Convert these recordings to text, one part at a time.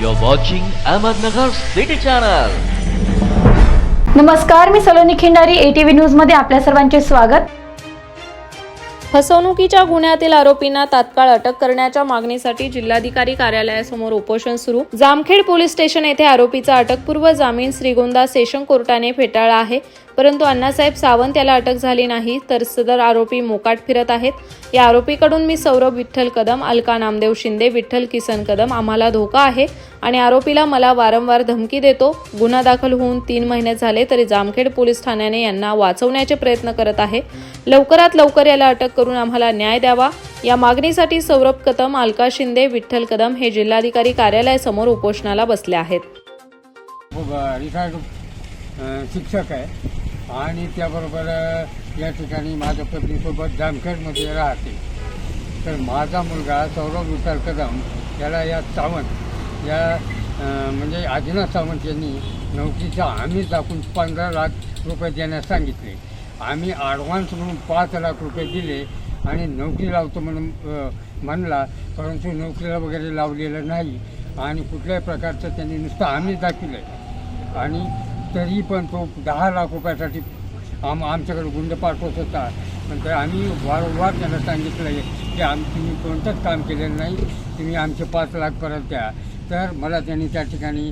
You're watching Ahmednagar City Channel. नमस्कार मी Saloni Khindari ATV न्यूजमध्ये आपल्या सर्वांचे स्वागत. फसवणुकीच्या गुन्ह्यातील आरोपींना तात्काळ अटक करण्याच्या मागणीसाठी जिल्हाधिकारी कार्यालयासमोर उपोषण सुरू. जामखेड पोलीस स्टेशन येथे आरोपीचा अटकपूर्व जामीन श्रीगोंदा सेशन कोर्टाने फेटाळला आहे. परंतु अण्णासाहेब सावंत याला अटक झाली नाही तर सदर आरोपी मोकाट फिरत आहेत. या आरोपीकडून मी सौरभ विठ्ठल कदम अलका नामदेव शिंदे विठ्ठल किसन कदम आम्हाला धोका आहे आणि आरोपीला मला वारंवार धमकी देतो. गुन्हा दाखल होऊन तीन महिने झाले तरी जामखेड पोलीस ठाण्याने यांना वाचवण्याचे प्रयत्न करत आहे. लवकरात लवकर याला अटक करून आम्हाला न्याय द्यावा. या मागणीसाठी सौरभ कदम अलका शिंदे विठ्ठल कदम हे जिल्हाधिकारी कार्यालयासमोर उपोषणाला बसले आहेत. शिक्षक आहे. आणि त्याबरोबर या ठिकाणी माझ्या पत्नीसोबत जामखेडमध्ये राहते. तर माझा मुलगा सौरभ विचार कदम याला या सावंत या म्हणजे आदिनाथ सावंत यांनी नोकरीचा आम्ही दाखवून पंधरा लाख रुपये देण्यास सांगितले. आम्ही ॲडव्हान्स म्हणून पाच लाख रुपये दिले आणि नोकरी लावतो म्हणून म्हणला परंतु नोकरीला वगैरे लावलेलं नाही. आणि कुठल्याही प्रकारचं त्यांनी नुसतं हमी दाखवलं आहे आणि तरी पण तो दहा लाख रुपयासाठी आम आमच्याकडे गुंड पाठवत होता. पण तर आम्ही वारंवार त्यांना सांगितलं आहे की आम तुम्ही कोणतंच काम केलेलं नाही तुम्ही आमचे पाच लाख परत द्या. तर मला त्यांनी त्या ठिकाणी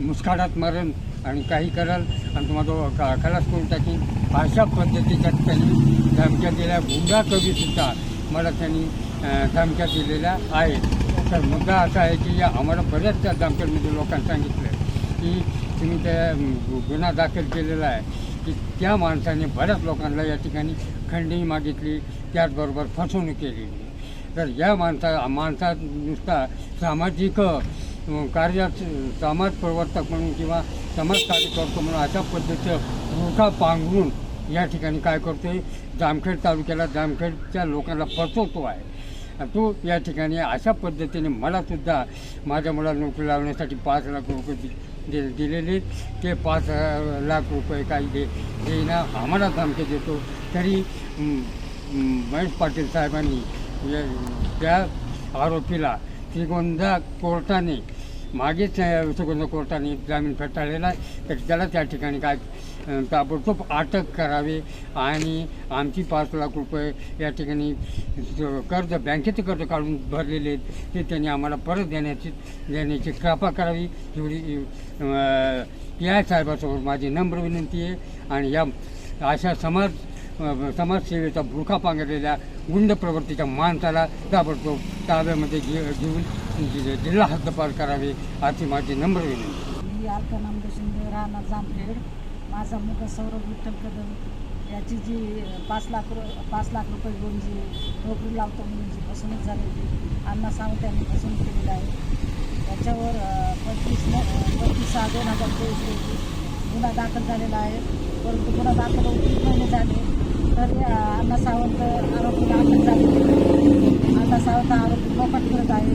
मुस्काटात मरण आणि काही कराल आणि तुम्हाला का खलास करून टाकीन. अशा पद्धतीच्या त्यांनी धमक्या दिल्या. गुंडा कवीसुद्धा मला त्यांनी धमक्या दिलेल्या आहेत. तर मुद्दा असा आहे की आम्हाला आम्हाला बऱ्याचशा धमक्यांमध्ये लोकांनी सांगितलं की तुम्ही त्या गुन्हा दाखल केलेला आहे. की त्या माणसाने बऱ्याच लोकांना या ठिकाणी खंडणी मागितली त्याचबरोबर फसवणूक केलेली तर या माणसा माणसा नुसता सामाजिक कार्यात समाज प्रवर्तक म्हणून किंवा समाज कार्य करतो म्हणून अशा पद्धतीचं रूढा पांघरून या ठिकाणी काय करतो आहे जामखेड तालुक्याला जामखेडच्या लोकांना फसवतो आहे. तो या ठिकाणी अशा पद्धतीने मलासुद्धा माझ्या मुलाला नोकरी लावण्यासाठी पाच लाख रुपये दि दिलेले ते पाच लाख रुपये काही दे देईना आम्हाला धमके देतो. तरी महेश पाटील साहेबांनी त्या आरोपीला श्रीगोंदा कोर्टाने मागेच श्रीगोंदा कोर्टाने जामीन फेटाळलेला तर त्याला त्या ठिकाणी काय ताबडतोब अटक करावी आणि आमची पाच लाख रुपये या ठिकाणी कर्ज बँकेचं कर्ज काढून भरलेले आहेत ते त्यांनी आम्हाला परत देण्याची देण्याची कृपा करावी. एवढी या आय साहेबासमोर माझी नम्र विनंती आहे आणि या अशा समाज समाजसेवेचा भुरखा पांगरलेल्या गुंड प्रवृत्तीच्या माणसाला ताबडतोब ताब्यामध्ये घे घेऊन जिल्हा हद्दपार करावे अशी माझी नम्र विनंती मी अलका राहणार जामखेड. माझा मुलगा सौरभ विठ्ठल कदम याची जी पाच लाख रु पाच लाख रुपये घेऊन जी नोकरी लावतो म्हणून जी फसवणूक झालेली अण्णा सावंत यांनी फसवणूक केलेली आहे. त्याच्यावर पंचवीस पंचवीस सहा दोन हजार चोवीस रोजी गुन्हा दाखल झालेला आहे. परंतु गुन्हा दाखल होऊन तीन महिने झाले. तरी अण्णा सावंत आरोपीला अटक झालेली अण्णा सावंत आरोपी मोकाट करत आहे.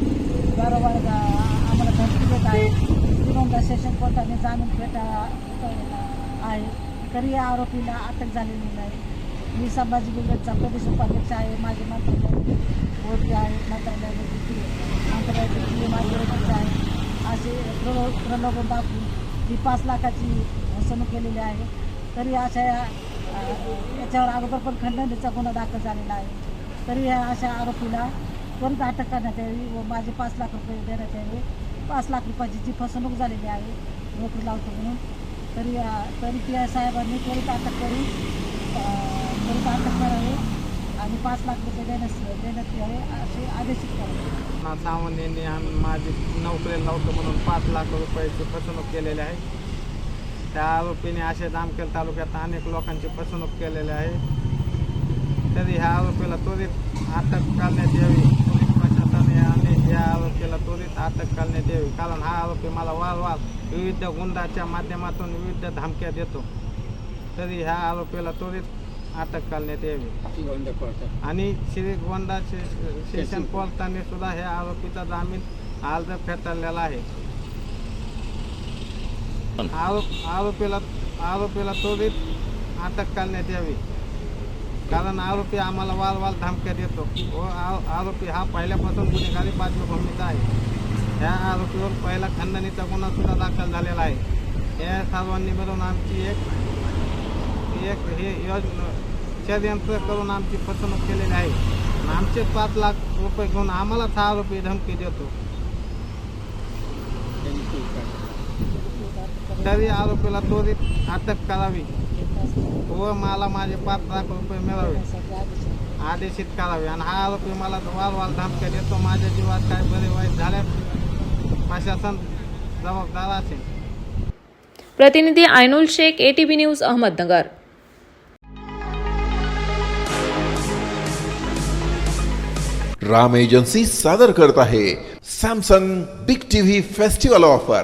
वारंवार आम्हाला धमकी देत आहे. श्रीगोंदा सेशन कोर्टाने जामीन फेटा आहे. तरी या आरोपीला अटक झालेली नाही. मी संभाजी बिल्डरचा प्रदेश उपाध्यक्ष आहे माझे मंत्रालय बोर्डी आहे मंत्रालय देखील माझे आहे. असे प्रलो प्रलोभन दाखवून ही पाच लाखाची फसवणूक केलेली आहे. तरी अशा याच्यावर अगोदर पण खंडणीचा गुन्हा दाखल झालेला आहे. तरी या अशा आरोपीला त्वरित अटक करण्यात यावी व माझे पाच लाख रुपये देण्यात यावे. पाच लाख रुपयाची जी फसवणूक झालेली आहे नोकरी लावतो म्हणून तरी तरी पी आय साहेबांनी त्वरित अटक करून त्वरित अटक करावी आणि पाच लाख रुपये देण्यास देण्यात यावे असे आदेशित करावे सावंत यांनी आम्ही माझी नोकरीला लावतो म्हणून पाच लाख रुपयाची फसवणूक केलेली आहे. त्या आरोपीने असे जामखेड तालुक्यात अनेक लोकांची फसवणूक केलेली आहे. तरी ह्या आरोपीला त्वरित अटक करण्यात यावी. या आरोपीला त्वरित अटक करण्यात यावी कारण हा आरोपी मला वारंवार विविध गुंडाच्या माध्यमातून विविध धमक्या देतो. तरी ह्या आरोपीला त्वरित अटक करण्यात यावी. आणि श्री गोंदा सेशन कोर्टाने सुद्धा ह्या आरोपीचा जामीन अर्ज फेटाळलेला आहे. आरोप आरोपीला आरोपीला त्वरित अटक करण्यात यावी. कारण आरोपी आम्हाला वारंवार धमक्या देतो. व आरोपी हा पहिल्यापासून गुन्हेगारी पार्श्वभूमीचा आहे. ह्या आरोपीवर पहिला खंडणीचा गुन्हा सुद्धा दाखल झालेला आहे. या सर्वांनी मिळून आमची एक एक हे योजना षडयंत्र करून आमची फसवणूक केलेली आहे. आमचे पाच लाख रुपये घेऊन आम्हालाच हा आरोपी धमकी देतो. तरी आरोपीला त्वरित अटक करावी. व मला माझे पाच लाख रुपये मिळावे. आदेशित करावे आणि हा आरोपी मला वारंवार धमक्या देतो. माझ्या जीवात काय बरे वाईट झाल्यास प्रशासन जबाबदार असेल. प्रतिनिधी Ainul Sheikh ATV news Ahmednagar. Ram agency सादर करत आहे Samsung big TV festival offer